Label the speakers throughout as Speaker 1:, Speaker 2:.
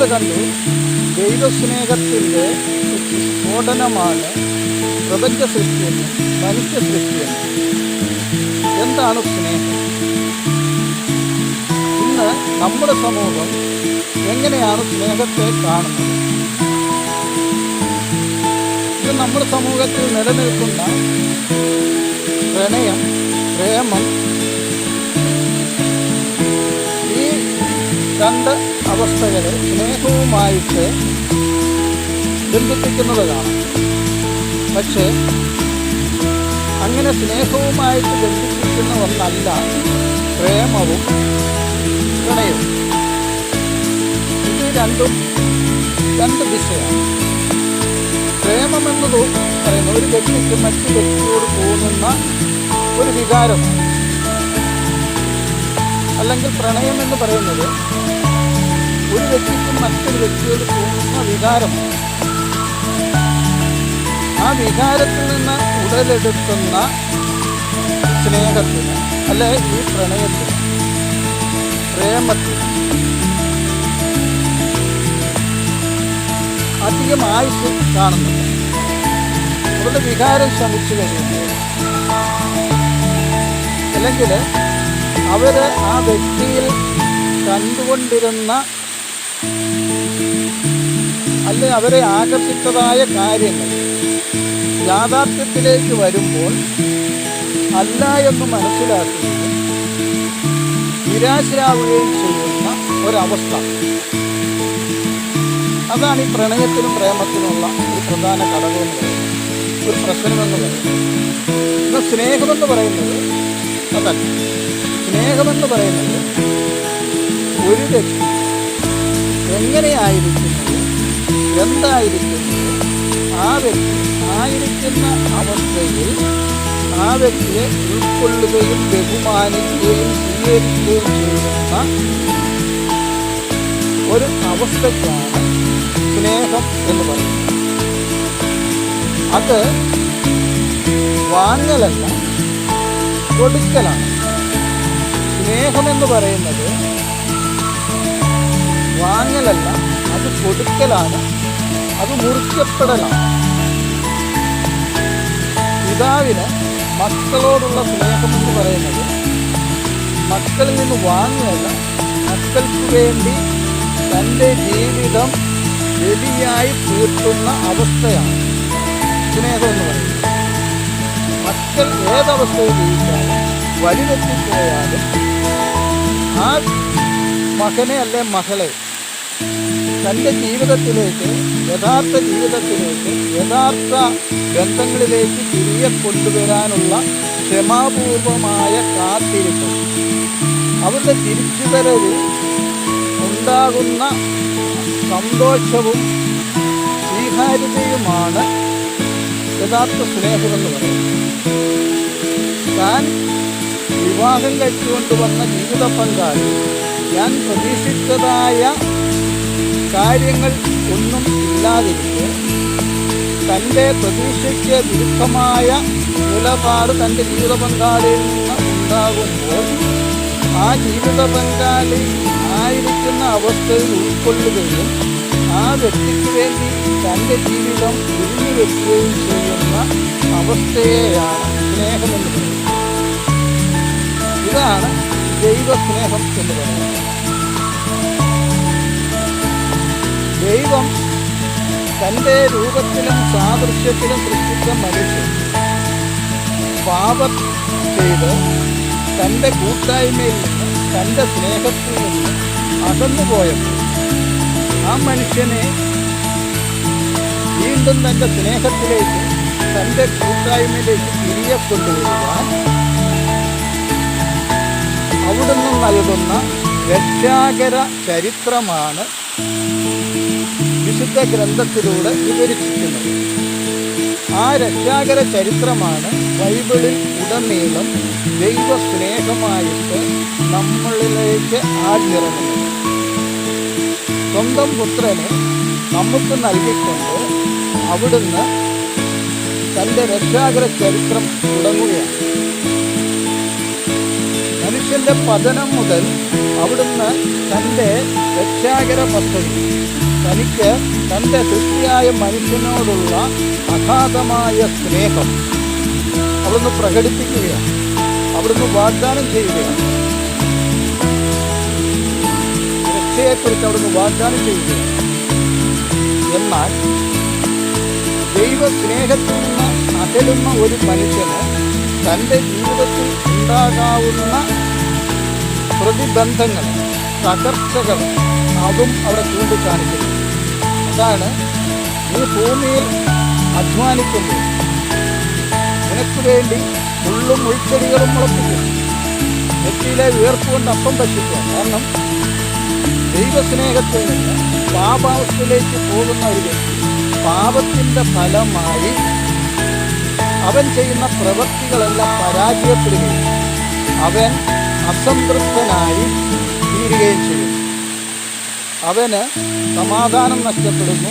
Speaker 1: നമ്മൾ കണ്ടു ദൈവസ്നേഹത്തിന്റെ സ്ഫോടനമാണ് പ്രപഞ്ച സൃഷ്ടിയെന്ന് മനുഷ്യ സൃഷ്ടിയെന്ന് എന്താണ് സ്നേഹം? ഇന്ന് നമ്മുടെ സമൂഹം എങ്ങനെയാണ് സ്നേഹത്തെ കാണുന്നത്? ഇത് നമ്മുടെ സമൂഹത്തിൽ നിലനിൽക്കുന്ന പ്രണയം പ്രേമം രണ്ട് അവസ്ഥകളെ സ്നേഹവുമായിട്ട് ബന്ധിപ്പിക്കുന്നത് കാണാം. പക്ഷേ അങ്ങനെ സ്നേഹവുമായിട്ട് ബന്ധിപ്പിക്കുന്ന ഒന്നല്ല പ്രേമവും പ്രണയവും. ഇത് രണ്ടും രണ്ട് ദിശയാണ്. പ്രേമമെന്നത് പറയുന്നത് പറയുന്ന ഒരു വ്യക്തിക്ക് മറ്റു വ്യക്തിയോട് തോന്നുന്ന ഒരു വികാരമാണ്. അല്ലെങ്കിൽ പ്രണയം എന്ന് പറയുന്നത് ഒരു വ്യക്തിക്ക് മറ്റൊരു വ്യക്തിയോട് തോന്നുന്ന വികാരം. ആ വികാരത്തിൽ നിന്ന് ഉടലെടുക്കുന്ന സ്നേഹത്തിന് അല്ലെ ഈ പ്രണയത്തിന് പ്രേമത്തിന് അധികം ആയുസ് കാണുന്നുണ്ട് അവരുടെ വികാരം ശ്രമിച്ചു കഴിയുമ്പോൾ അല്ലെങ്കിൽ അവർ ആ വ്യക്തിയിൽ കണ്ടുകൊണ്ടിരുന്ന അല്ലെ അവരെ ആകർഷിച്ചതായ കാര്യങ്ങൾ യാഥാർത്ഥ്യത്തിലേക്ക് വരുമ്പോൾ അല്ല എന്ന് മനസ്സിലാക്കുകയും നിരാശരാവുകയും ചെയ്യുന്ന ഒരവസ്ഥ. അതാണ് ഈ പ്രണയത്തിനും പ്രേമത്തിനുമുള്ള ഒരു പ്രധാന ഘടകമെന്ന് പറയുന്നത്. ഒരു പ്രശ്നമെന്ന് പറയുന്നത്. സ്നേഹമെന്ന് പറയുന്നത് അതല്ല. സ്നേഹമെന്ന് പറയുന്നത് ഒരു വ്യക്തി എങ്ങനെയായിരിക്കുന്നത് എന്തായിരിക്കുന്നത് ആ വ്യക്തി ആയിരിക്കുന്ന അവസ്ഥയിൽ ആ വ്യക്തിയെ ഉൾക്കൊള്ളുകയും ബഹുമാനിക്കുകയും സ്വീകരിക്കുകയും ചെയ്യുന്ന ഒരു അവസ്ഥയ്ക്കാണ് സ്നേഹം എന്ന് പറയുന്നത്. അത് വാങ്ങലല്ല കൊടുക്കലാണ്. സ്നേഹമെന്ന് പറയുന്നത് വാങ്ങലല്ല അത് കൊടുക്കലാണ് അത് മുറിക്കപ്പെടലാണ്. പിതാവിന് മക്കളോടുള്ള സ്നേഹം എന്ന് പറയുന്നത് മക്കളിൽ നിന്ന് വാങ്ങുകയല്ല മക്കൾക്ക് വേണ്ടി തന്റെ ജീവിതം ബലിയായി തീർക്കുന്ന അവസ്ഥയാണ് സ്നേഹം എന്ന് പറയുന്നത്. മക്കൾ ഏതവസ്ഥയിൽ ജീവിച്ചാലും വഴിതെറ്റിപ്പോയാലും ആ മകനെ അല്ലെ മകളെ? തന്റെ ജീവിതത്തിലേക്ക് യഥാർത്ഥ ജീവിതത്തിലേക്ക് യഥാർത്ഥ ബന്ധങ്ങളിലേക്ക് തിരികെ കൊണ്ടുവരാനുള്ള ക്ഷമാപൂർവമായ കാത്തിരിപ്പ്. അവരുടെ തിരിച്ചുവരവിൽ ഉണ്ടാകുന്ന സന്തോഷവും സ്വീകാര്യതയുമാണ് യഥാർത്ഥ സ്നേഹമെന്ന് പറയുന്നത്. താൻ വിവാഹം കഴിച്ചുകൊണ്ടുവന്ന ജീവിത പങ്കാളി. ഞാൻ പ്രതീക്ഷിച്ചതായ കാര്യങ്ങൾ ഒന്നും ഇല്ലാതിരിക്കെ തന്റെ പ്രതീക്ഷയ്ക്ക് വിരുദ്ധമായ നിലപാട് തന്റെ ജീവിത പങ്കാളിയിൽ നിന്ന് ഉണ്ടാകുമ്പോൾ ആ ജീവിത പങ്കാളി ആയിരിക്കുന്ന അവസ്ഥയിൽ ഉൾക്കൊള്ളുകയും ആ വ്യക്തിക്ക് വേണ്ടി തന്റെ ജീവിതം തിരിഞ്ഞു വെക്കുകയും ചെയ്യുന്ന അവസ്ഥയെയാണ് സ്നേഹമെന്ന് പറയുന്നത്. ഇതാണ് ദൈവസ്നേഹം എന്ന് പറയുന്നത്. ദൈവം തന്റെ രൂപത്തിലും സാദൃശ്യത്തിലും സൃഷ്ടിച്ച മനുഷ്യൻ. പാപം ചെയ്ത് തന്റെ കൂട്ടായ്മയിൽ നിന്ന് തന്റെ സ്നേഹത്തിൽ നിന്ന് അകന്നുപോയപ്പോൾ ആ മനുഷ്യനെ വീണ്ടും തന്റെ സ്നേഹത്തിലേക്ക് തന്റെ കൂട്ടായ്മയിലേക്ക് തിരികെ കൊണ്ടുവരുവാൻ അവിടുന്ന് നൽകുന്ന രക്ഷാകര ചരിത്രമാണ് വിശുദ്ധ ഗ്രന്ഥത്തിലൂടെ വിവരിച്ചിരിക്കുന്നത്. ആ രക്ഷാകര ചരിത്രമാണ് ബൈബിളിൽ ഉടനീളം ദൈവസ്നേഹമായിട്ട് നമ്മളിലേക്ക് ആചരണം സ്വന്തം പുത്രനെ നമുക്ക് നൽകിക്കൊണ്ട് അവിടുന്ന് തന്റെ രക്ഷാകര ചരിത്രം തുടങ്ങുകയാണ്. മനുഷ്യന്റെ പതനം മുതൽ അവിടുന്ന് തന്റെ രക്ഷാകര പദ്ധതി തനിക്ക് തന്റെ സൃഷ്ടിയായ മനുഷ്യനോടുള്ള അഗാധമായ സ്നേഹം അവിടുന്ന് പ്രകടിപ്പിക്കുകയാണ്. അവിടുന്ന് വാഗ്ദാനം ചെയ്യുകയാണ്. രക്ഷയെക്കുറിച്ച് അവിടുന്ന് വാഗ്ദാനം ചെയ്യുകയാണ്. എന്നാൽ ദൈവ സ്നേഹത്തിൽ നിന്ന് അകലുന്ന ഒരു മനുഷ്യന് തന്റെ ജീവിതത്തിൽ ഉണ്ടാകാവുന്ന പ്രതിബന്ധങ്ങൾ തകർച്ചകൾ അതും അവിടെ ചൂണ്ടിക്കാണിക്കുന്നു. അതാണ് ഈ ഭൂമിയിൽ അധ്വാനിക്കുമ്പോൾ നിനക്ക് വേണ്ടി മുള്ളും ഉൾച്ചെടികളും മുളപ്പിക്കും നെറ്റിയിലെ വീർപ്പുകൊണ്ട് അപ്പം ഭക്ഷിക്കുക. കാരണം ദൈവസ്നേഹത്തിൽ നിന്ന് പാപാവസ്ഥയിലേക്ക് പോകുന്ന ഒരു വ്യക്തി പാപത്തിന്റെ ഫലമായി അവൻ ചെയ്യുന്ന പ്രവൃത്തികളെല്ലാം പരാജയപ്പെടുകയും അവൻ അസംതൃപ്തനായി തീരുകയും ചെയ്യും. അവന് സമാധാനം നഷ്ടപ്പെടുന്നു.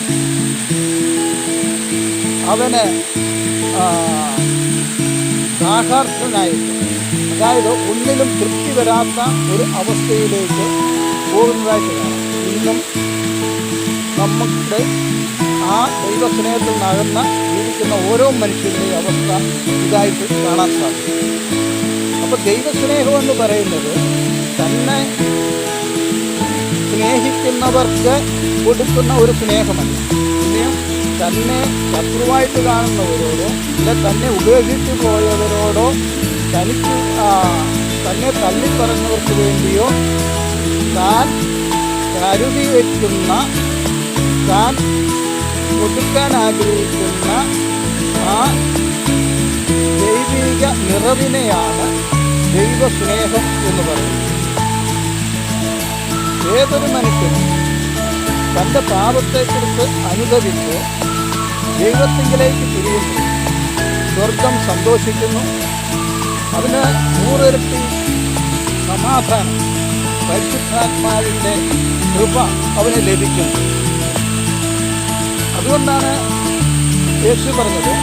Speaker 1: അവന് ദാഹാർത്ഥനായി അതായത് ഒന്നിലും തൃപ്തി വരാത്ത ഒരു അവസ്ഥയിലേക്ക് പോകുന്നതായിട്ട് കാണാം. ഇന്നും നമുക്ക് ആ ദൈവസ്നേഹത്തിൽ നിന്നകന്ന ജീവിക്കുന്ന ഓരോ മനുഷ്യരുടെയും അവസ്ഥ ഇതായിട്ട് കാണാൻ സാധിക്കും. അപ്പോൾ ദൈവസ്നേഹം എന്ന് പറയുന്നത് തന്നെ സ്നേഹിക്കുന്നവർക്ക് കൊടുക്കുന്ന ഒരു സ്നേഹമല്ല. സ്നേഹം തന്നെ ശത്രുവായിട്ട് കാണുന്നവരോടോ ഇല്ല തന്നെ ഉപേക്ഷിച്ചു പോയവരോടോ തനിക്ക് തന്നെ തള്ളിപ്പറഞ്ഞവർക്ക് വേണ്ടിയോ താൻ കരുതി വയ്ക്കുന്ന താൻ കൊടുക്കാൻ ആഗ്രഹിക്കുന്ന ആ ദൈവിക നിറവിനെയാണ് ദൈവസ്നേഹം എന്ന് പറയുന്നത് ഏതൊരു മനുഷ്യനും തന്റെ പാപത്തെക്കുറിച്ച് അനുഭവിച്ച് ദൈവത്തിങ്കിലേക്ക് തിരിയുന്നു. സ്വർഗം സന്തോഷിക്കുന്നു. അതിന് നൂറിരട്ടി സമാധാനം. പരിശുദ്ധാത്മാവിന്റെ കൃപ അവന് ലഭിക്കുന്നു. അതുകൊണ്ടാണ് യേശു പറഞ്ഞത്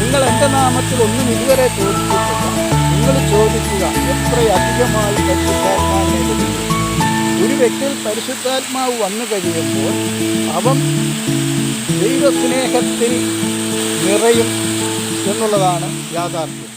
Speaker 1: നിങ്ങൾ എന്റെ നാമത്തിൽ ഒന്നും ഇതുവരെ ചോദിച്ചിട്ടില്ല നിങ്ങൾ ചോദിക്കുക എത്രയധികമായി പരിശുദ്ധാത്മാവിനെ ലഭിക്കും ഒരു വ്യക്തിയിൽ പരിശുദ്ധാത്മാവ് വന്നു കഴിയുമ്പോൾ അവൻ ദൈവസ്നേഹത്തിൽ നിറയും എന്നുള്ളതാണ് യാഥാർത്ഥ്യം.